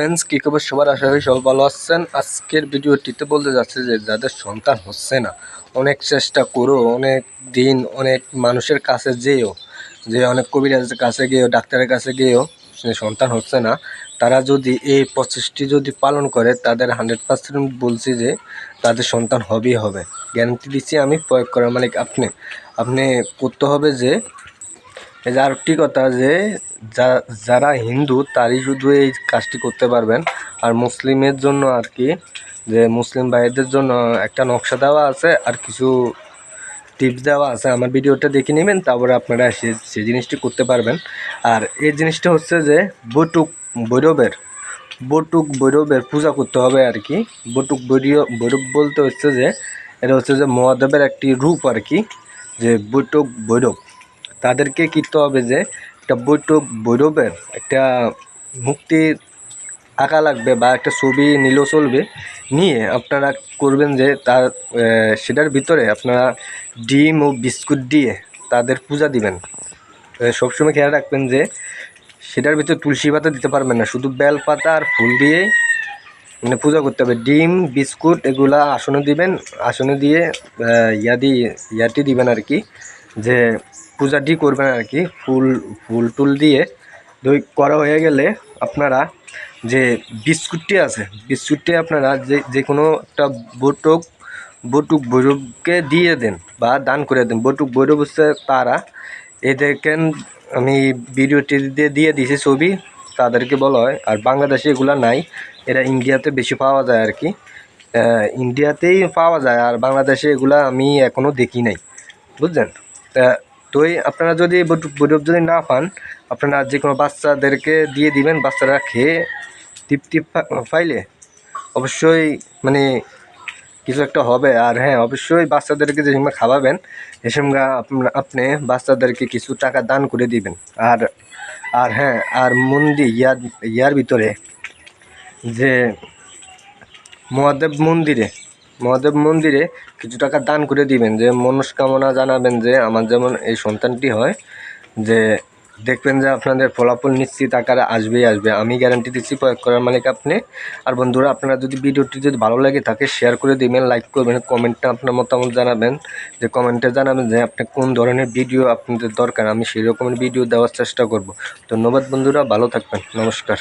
Friends কী খবর? সবার আশা করি সবাই ভালো আছেন। আজকের ভিডিওটিতে বলতে যাচ্ছে যে যাদের সন্তান হচ্ছে না, অনেক চেষ্টা করো, অনেক দিন অনেক মানুষের কাছে যেও, যে অনেক কবিরাজের কাছে গিয়েও, ডাক্তারের কাছে গিয়েও সন্তান হচ্ছে না, তারা যদি এই প্রচেষ্টি যদি পালন করে, তাদের হান্ড্রেড পার্সেন্ট বলছি যে তাদের সন্তান হবেই হবে। গ্যারান্টি দিচ্ছি আমি প্রয়োগ করার মালিক আপনি। আপনি করতে হবে যে এই যে আরেকটি কথা যে যারা হিন্দু, তারই শুধু এই কাজটি করতে পারবেন। আর মুসলিমের জন্য আর কি, যে মুসলিম ভাইদের জন্য একটা নকশা দেওয়া আছে, আর কিছু টিপস দেওয়া আছে। আমার ভিডিওটা দেখে নেবেন, তারপরে আপনারা সে সেই জিনিসটি করতে পারবেন। আর এই জিনিসটা হচ্ছে যে, বটুক ভৈরবের বটুক ভৈরবের পূজা করতে হবে আর কি। বটুক ভৈরব ভৈরব বলতে হচ্ছে যে, এটা হচ্ছে যে মহাদেবের একটি রূপ আর কি, যে বৈঠক ভৈরব। তাদেরকে করতে হবে যে একটা বৈঠক ভৈরবের একটা মুক্তির আঁকা লাগবে বা একটা ছবি নিলেও চলবে। নিয়ে আপনারা করবেন যে তার সেটার ভিতরে আপনারা ডিম ও বিস্কুট দিয়ে তাদের পূজা দিবেন। সবসময় খেয়াল রাখবেন যে সেটার ভিতরে তুলসী পাতা দিতে পারবেন না, শুধু বেল পাতা আর ফুল দিয়ে মানে পূজা করতে হবে। ডিম, বিস্কুট এগুলা আসনে দিবেন, আসনে দিয়ে ইয়াদি ইয়া ইয়াটি দিবেন আর কি। যে পূজাটি করবেন আর কি, ফুল ফুল টুল দিয়ে দই করা হয়ে গেলে আপনারা যে বিস্কুটটি আছে, বিস্কুটটি আপনারা যে যে কোনো একটা বটুক বটুক ভৈরবকে দিয়ে দেন বা দান করে দেন। বটুক ভৈরব হচ্ছে তারা এদেরকে আমি ভিডিওটি দিয়ে দিয়ে দিয়েছি ছবি, তাদেরকে বলা হয়। আর বাংলাদেশে এগুলা নাই, এরা ইন্ডিয়াতে বেশি পাওয়া যায় আর কি। ইন্ডিয়াতেই পাওয়া যায়, আর বাংলাদেশে এগুলা আমি এখনও দেখি নাই। বুঝলেন? তা তোই, আপনারা যদি বৈরব যদি না পান, আপনারা যে কোনো বাচ্চাদেরকে দিয়ে দিবেন, বাচ্চারা খেয়ে তৃপ্তি পাইলে অবশ্যই মানে কিছু একটা হবে। আর হ্যাঁ অবশ্যই বাচ্চাদেরকে যে সময় খাওয়াবেন সে সময় আপনা- আপনি বাচ্চাদেরকে কিছু টাকা দান করে দিবেন। আর আর হ্যাঁ আর মন্দির, ইয়ার ইয়ার ভিতরে যে মহাদেব মন্দিরে মহাদেব মন্দিরে কিছু টাকা দান করে দিবেন, যে মনস্কামনা জানাবেন যে আমার যেমন এই সন্তানটি হয়, যে দেখবেন যে আপনাদের ফলাফল নিশ্চিত আকারে আসবেই আসবে। আমি গ্যারান্টি দিচ্ছি, প্রয়োগ করার মালিক আপনি। আর বন্ধুরা, আপনারা যদি ভিডিওটি যদি ভালো লাগে থাকে শেয়ার করে দিবেন লাইক করবেন কমেন্টে আপনার মতামত জানাবেন, যে কমেন্টে জানাবেন যে আপনি কোন ধরনের ভিডিও আপনাদের দরকার, আমি সেই রকমের ভিডিও দেওয়ার চেষ্টা করব। ধন্যবাদ বন্ধুরা, ভালো থাকবেন, নমস্কার।